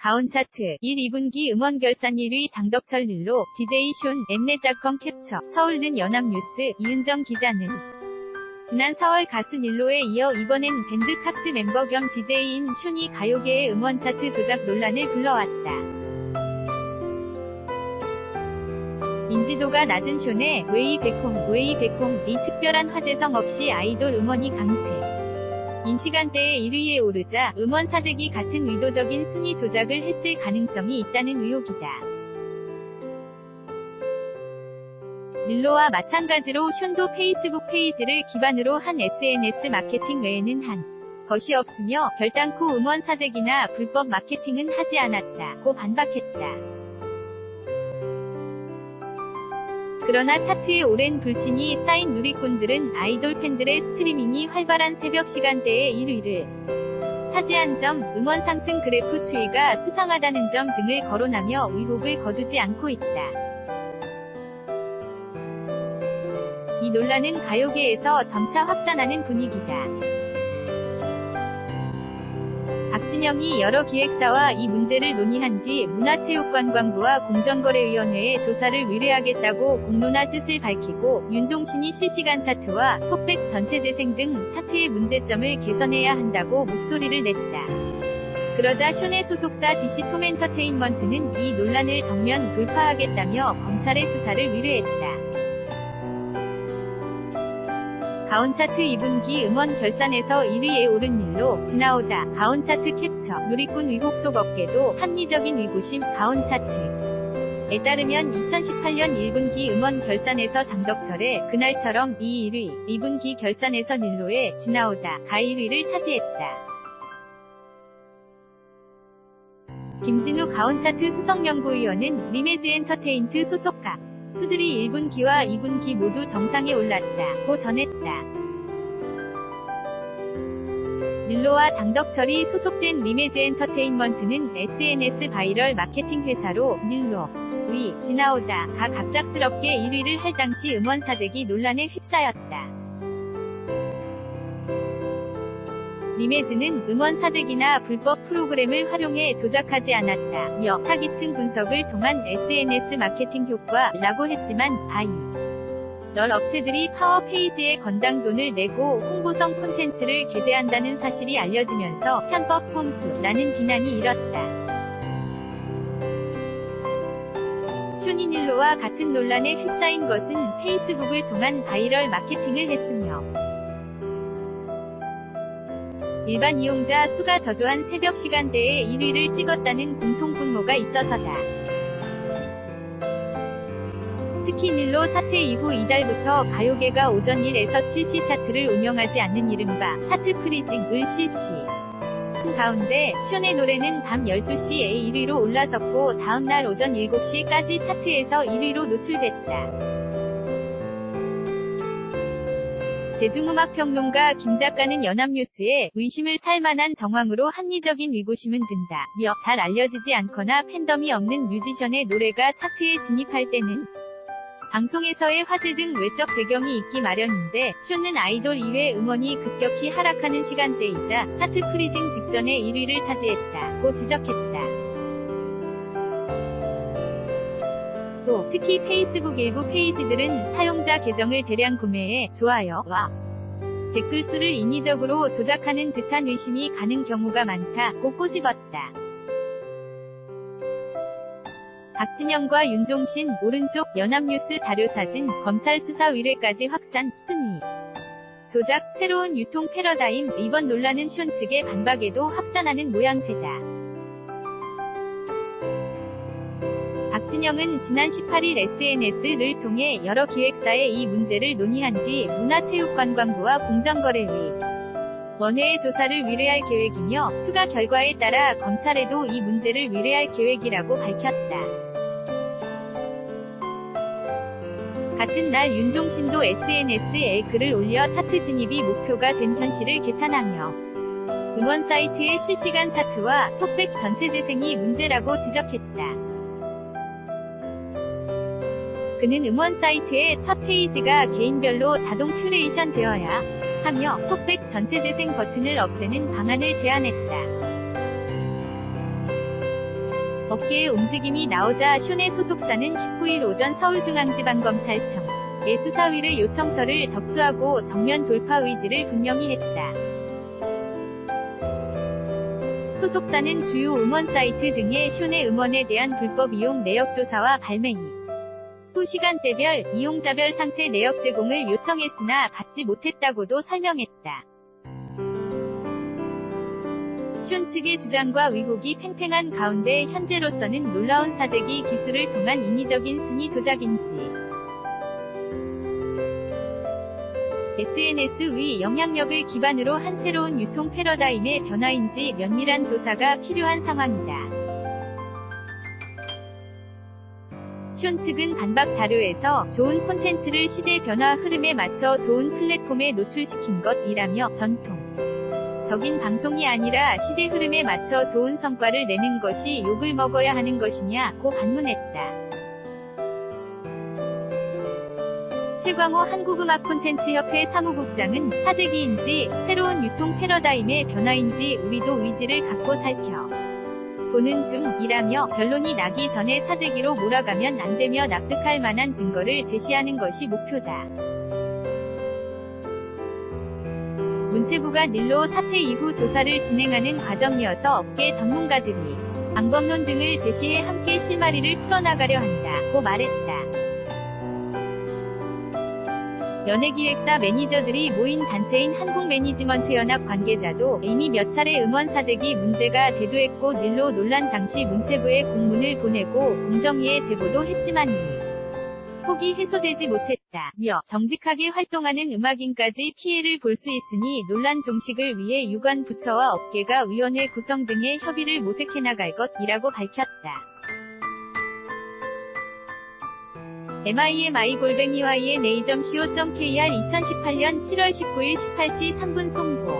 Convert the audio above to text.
가온 차트 1, 2분기 음원 결산 1위 장덕철 릴로 DJ 숀 엠넷닷컴 캡처 서울는 연합뉴스 이은정 기자는 지난 4월 가수 닐로에 이어 이번엔 밴드 캅스 멤버 겸 DJ인 숀이 가요계의 음원 차트 조작 논란을 불러왔다. 인지도가 낮은 숀의 웨이 백홈, 웨이 백홈 이 특별한 화제성 없이 아이돌 음원이 강세. 인 시간대에 1위에 오르자 음원 사재기 같은 의도적인 순위 조작을 했을 가능성이 있다는 의혹이다. 릴로와 마찬가지로 숀도 페이스북 페이지를 기반으로 한 SNS 마케팅 외에는 한 것이 없으며 결단코 음원 사재기나 불법 마케팅은 하지 않았다. 고 반박했다. 그러나 차트에 오랜 불신이 쌓인 누리꾼들은 아이돌 팬들의 스트리밍이 활발한 새벽 시간대에 1위를 차지한 점, 음원 상승 그래프 추이가 수상하다는 점 등을 거론하며 의혹을 거두지 않고 있다. 이 논란은 가요계에서 점차 확산하는 분위기다. 박진영이 여러 기획사와 이 문제를 논의한 뒤 문화체육관광부와 공정거래위원회에 조사를 의뢰하겠다고 공론화 뜻을 밝히고 윤종신이 실시간 차트와 톡백 전체 재생 등 차트의 문제점을 개선해야 한다고 목소리를 냈다. 그러자 숀의 소속사 DC 톰 엔터테인먼트는 이 논란을 정면 돌파하겠다며 검찰의 수사를 의뢰했다. 가온 차트 2분기 음원 결산에서 1위에 오른 일로 지나오다. 가온 차트 캡처. 누리꾼 의혹 속 업계도 합리적인 의구심 가온 차트. 에 따르면 2018년 1분기 음원 결산에서 장덕철의 그날처럼 이 1위, 2분기 결산에서 닐로의 지나오다. 가 1위를 차지했다. 김진우 가온 차트 수석연구위원은 리메즈 엔터테인트 소속가 수들이 1분기와 2분기 모두 정상에 올랐다. 고 전했다. 릴로와 장덕철이 소속된 리메즈 엔터테인먼트는 SNS 바이럴 마케팅 회사로 릴로, 위, 지나오다, 가 갑작스럽게 1위를 할 당시 음원 사재기 논란에 휩싸였다. 리메즈는 음원 사재기나 불법 프로그램을 활용해 조작하지 않았다며 타깃층 분석을 통한 SNS 마케팅 효과라고 했지만 바이 널 업체들이 파워 페이지에 건당 돈을 내고 홍보성 콘텐츠를 게재한다는 사실이 알려지면서 편법 꼼수라는 비난이 일었다. 슈니닐로와 같은 논란에 휩싸인 것은 페이스북을 통한 바이럴 마케팅을 했으며 일반 이용자 수가 저조한 새벽 시간대에 1위를 찍었다는 공통 분모가 있어서다. 특히 닐로 사태 이후 이달부터 가요계가 오전 1에서 7시 차트를 운영하지 않는 이른바 차트 프리징을 실시. 가운데 숀의 노래는 밤 12시에 1위로 올라섰고 다음날 오전 7시까지 차트에서 1위로 노출됐다. 대중음악평론가 김 작가는 연합뉴스에 의심을 살 만한 정황으로 합리적인 위고심은 든다 며 잘 알려지지 않거나 팬덤이 없는 뮤지션의 노래가 차트에 진입할 때는 방송에서의 화제 등 외적 배경이 있기 마련인데 쇼는 아이돌 이외 음원이 급격히 하락하는 시간대이자 차트 프리징 직전에 1위를 차지했다고 지적했다. 또 특히 페이스북 일부 페이지들은 사용자 계정을 대량 구매해 좋아요와 댓글 수를 인위적으로 조작하는 듯한 의심이 가는 경우가 많다고 꼬집었다. 박진영과 윤종신 오른쪽 연합뉴스 자료사진 검찰 수사 의뢰까지 확산 순위 조작 새로운 유통 패러다임 이번 논란은 숀 측의 반박에도 확산하는 모양새다. 박진영은 지난 18일 SNS를 통해 여러 기획사에 이 문제를 논의한 뒤 문화체육관광부와 공정거래위 원회의 조사를 의뢰할 계획이며 추가 결과에 따라 검찰에도 이 문제를 의뢰할 계획이라고 밝혔다. 같은 날 윤종신도 SNS에 글을 올려 차트 진입이 목표가 된 현실을 개탄하며 음원 사이트의 실시간 차트와 톡백 전체 재생이 문제라고 지적했다. 그는 음원 사이트의 첫 페이지가 개인별로 자동 큐레이션 되어야 하며 톡백 전체 재생 버튼을 없애는 방안을 제안했다. 업계의 움직임이 나오자 쇼네 소속사는 19일 오전 서울중앙지방검찰청에 수사위를 요청서를 접수하고 정면 돌파 의지를 분명히 했다. 소속사는 주요 음원 사이트 등의 쇼네 음원에 대한 불법 이용 내역 조사와 발매 후 시간대별, 이용자별 상세 내역 제공을 요청했으나 받지 못했다고도 설명했다. 슌 측의 주장과 의혹이 팽팽한 가운데 현재로서는 놀라운 사재기 기술을 통한 인위적인 순위 조작인지 SNS 위 영향력을 기반으로 한 새로운 유통 패러다임의 변화인지 면밀한 조사가 필요한 상황이다. 슌 측은 반박 자료에서 좋은 콘텐츠를 시대 변화 흐름에 맞춰 좋은 플랫폼에 노출시킨 것이라며 전통 적인 방송이 아니라 시대 흐름에 맞춰 좋은 성과를 내는 것이 욕을 먹어야 하는 것이냐고 반문했다. 최광호 한국음악 콘텐츠협회 사무국장은 사재기인지 새로운 유통 패러다임의 변화인지 우리도 위지를 갖고 살펴 보는 중이라며 결론이 나기 전에 사재기로 몰아가면 안 되며 납득할 만한 증거를 제시하는 것이 목표다. 문체부가 닐로 사태 이후 조사를 진행하는 과정이어서 업계 전문가들이 방법론 등을 제시해 함께 실마리를 풀어나가려 한다고 말했다. 연예기획사 매니저들이 모인 단체인 한국매니지먼트연합 관계자도 이미 몇 차례 음원 사재기 문제가 대두했고 닐로 논란 당시 문체부에 공문을 보내고 공정위에 제보도 했지만 이 폭이 해소되지 못했다며 정직하게 활동하는 음악인까지 피해를 볼 수 있으니 논란 종식을 위해 유관 부처와 업계가 위원회 구성 등의 협의를 모색해 나갈 것이라고 밝혔다. MIMI 골뱅이와 이의 네이점 co.kr 2018년 7월 19일 18시 3분 송고